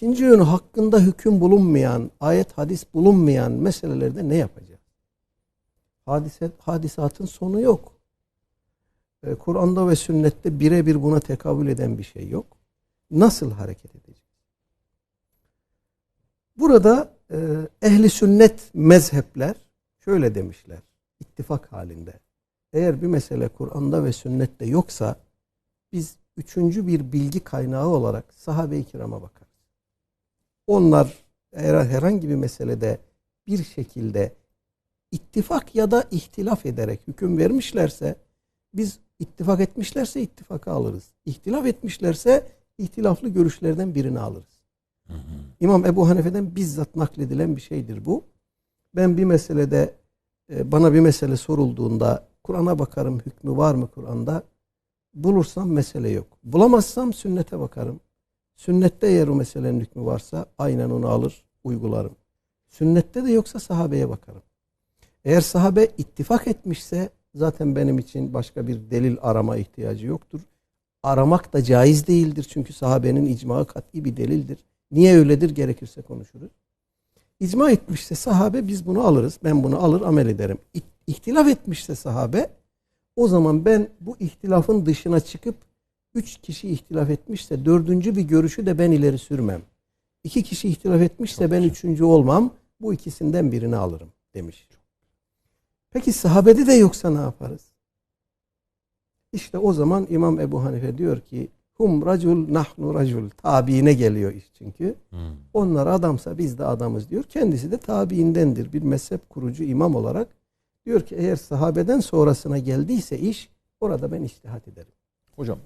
İkinci yönü hakkında hüküm bulunmayan, ayet hadis bulunmayan meselelerde ne yapacağız? Hadise, hadisatın sonu yok. Ee, Kur'an'da ve sünnette birebir buna tekabül eden bir şey yok. Nasıl hareket edeceğiz? Burada e, ehli sünnet mezhepler şöyle demişler. ittifak halinde. Eğer bir mesele Kur'an'da ve sünnette yoksa biz üçüncü bir bilgi kaynağı olarak sahabe-i kirama bakarız. Onlar eğer herhangi bir meselede bir şekilde ittifak ya da ihtilaf ederek hüküm vermişlerse biz ittifak etmişlerse ittifaka alırız. İhtilaf etmişlerse ihtilaflı görüşlerden birini alırız. İmam Ebu Hanife'den bizzat nakledilen bir şeydir bu. Ben bir meselede e, bana bir mesele sorulduğunda Kur'an'a bakarım hükmü var mı Kur'an'da? Bulursam mesele yok. Bulamazsam sünnete bakarım. Sünnette eğer o meselenin hükmü varsa aynen onu alır, uygularım. Sünnette de yoksa sahabeye bakarım. Eğer sahabe ittifak etmişse zaten benim için başka bir delil arama ihtiyacı yoktur. Aramak da caiz değildir çünkü sahabenin icmağı kat'i bir delildir. Niye öyledir gerekirse konuşuruz. İcma etmişse sahabe biz bunu alırız. Ben bunu alır amel ederim. İhtilaf etmişse sahabe o zaman ben bu ihtilafın dışına çıkıp üç kişi ihtilaf etmişse dördüncü bir görüşü de ben ileri sürmem. İki kişi ihtilaf etmişse ben üçüncü olmam. Bu ikisinden birini alırım demiş. Peki sahabede de yoksa ne yaparız? İşte o zaman İmam Ebu Hanife diyor ki hum racul nahnu racul tabiine geliyor iş çünkü. Onlar adamsa biz de adamız diyor. Kendisi de tabiindendir. Bir mezhep kurucu imam olarak diyor ki eğer sahabeden sonrasına geldiyse iş orada ben iştihat ederim. Hocam